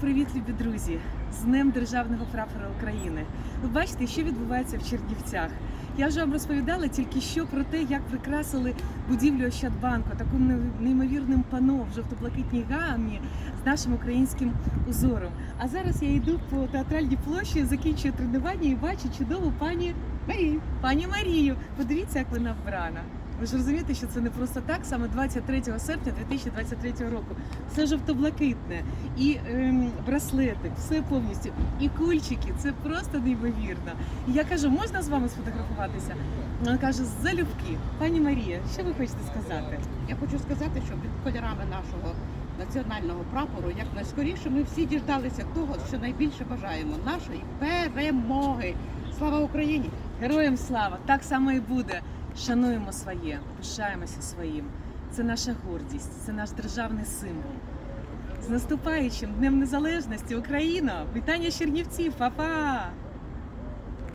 Привіт, любі друзі! З Днем Державного прапора України. Ви бачите, що відбувається в Чернівцях. Я вже вам розповідала тільки що про те, як прикрасили будівлю Ощадбанку таким неймовірним пано в жовто-блакитній гамі з нашим українським узором. А зараз я йду по театральній площі, закінчую тренування і бачу чудову пані Марію. Пані Марію, подивіться, як вона вбрана. Ви ж розумієте, що це не просто так, саме 23 серпня 2023 року. Все жовто-блакитне і ем, браслети, все повністю, і кульчики. Це просто неймовірно. І я кажу, можна з вами сфотографуватися? Вона каже, залюбки. Пані Марія, що ви хочете сказати? Я хочу сказати, що під кольорами нашого національного прапору якнайскоріше ми всі діждалися того, що найбільше бажаємо нашої перемоги. Слава Україні! Героям слава! Так само і буде. Шануємо своє, пишаємося своїм. Це наша гордість, це наш державний символ. З наступаючим Днем Незалежності Україна! Вітання Чернівців, Па-па!